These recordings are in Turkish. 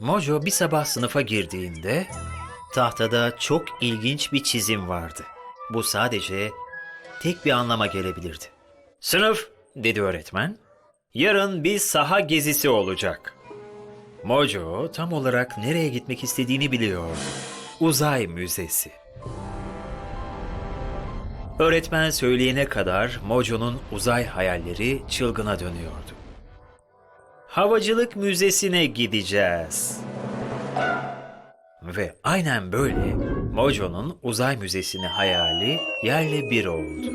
Mojo bir sabah sınıfa girdiğinde tahtada çok ilginç bir çizim vardı. Bu sadece tek bir anlama gelebilirdi. Sınıf, dedi öğretmen. Yarın bir saha gezisi olacak. Mojo tam olarak nereye gitmek istediğini biliyordu. Uzay Müzesi. Öğretmen söyleyene kadar Mojo'nun uzay hayalleri çılgına dönüyordu. Havacılık Müzesi'ne gideceğiz. Ve aynen böyle Mojo'nun uzay müzesine hayali yerle bir oldu.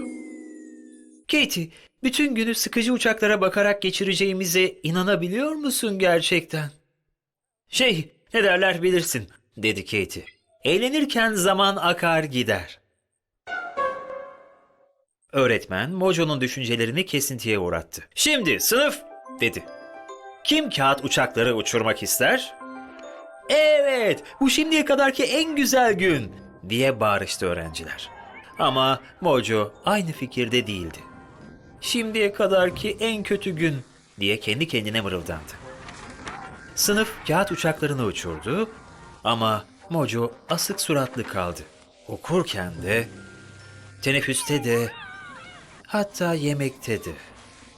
Katie, bütün günü sıkıcı uçaklara bakarak geçireceğimize inanabiliyor musun gerçekten? Şey, ne derler bilirsin, dedi Katie. Eğlenirken zaman akar gider. Öğretmen Mojo'nun düşüncelerini kesintiye uğrattı. Şimdi sınıf, dedi. Kim kağıt uçakları uçurmak ister? Evet, bu şimdiye kadarki en güzel gün diye bağırıştı öğrenciler. Ama Mojo aynı fikirde değildi. Şimdiye kadarki en kötü gün diye kendi kendine mırıldandı. Sınıf kağıt uçaklarını uçurdu ama Mojo asık suratlı kaldı. Okurken de, teneffüste de, hatta yemekte de.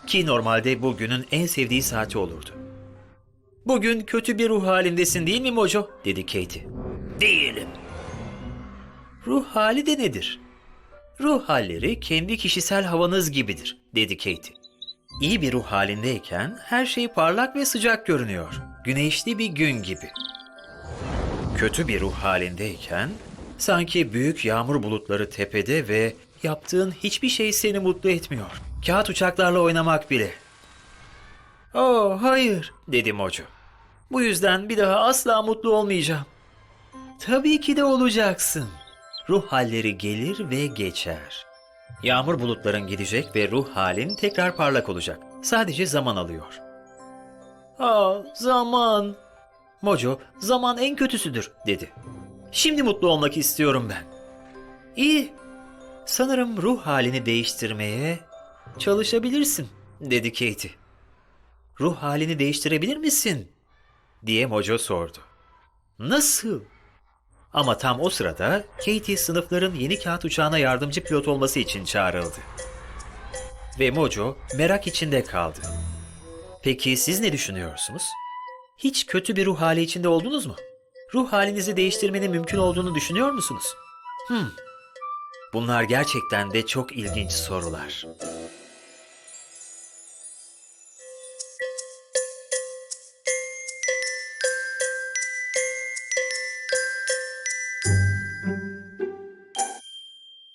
Ki normalde bu günün en sevdiği saati olurdu. Bugün kötü bir ruh halindesin değil mi Mojo? dedi Katie. Değilim. Ruh hali de nedir? Ruh halleri kendi kişisel havanız gibidir, dedi Katie. İyi bir ruh halindeyken her şey parlak ve sıcak görünüyor. Güneşli bir gün gibi. Kötü bir ruh halindeyken sanki büyük yağmur bulutları tepede ve yaptığın hiçbir şey seni mutlu etmiyor. Kağıt uçaklarla oynamak bile. Oh hayır dedi Mojo. Bu yüzden bir daha asla mutlu olmayacağım. Tabii ki de olacaksın. Ruh halleri gelir ve geçer. Yağmur bulutların gidecek ve ruh halin tekrar parlak olacak. Sadece zaman alıyor. Aa, zaman. Mojo, zaman en kötüsüdür, dedi. Şimdi mutlu olmak istiyorum ben. İyi. Sanırım ruh halini değiştirmeye çalışabilirsin, dedi Katie. Ruh halini değiştirebilir misin? diye Mojo sordu. Nasıl? Ama tam o sırada Katie sınıfların yeni kağıt uçağına yardımcı pilot olması için çağrıldı. Ve Mojo merak içinde kaldı. Peki siz ne düşünüyorsunuz? Hiç kötü bir ruh hali içinde oldunuz mu? Ruh halinizi değiştirmenin mümkün olduğunu düşünüyor musunuz? Hmm. Bunlar gerçekten de çok ilginç sorular.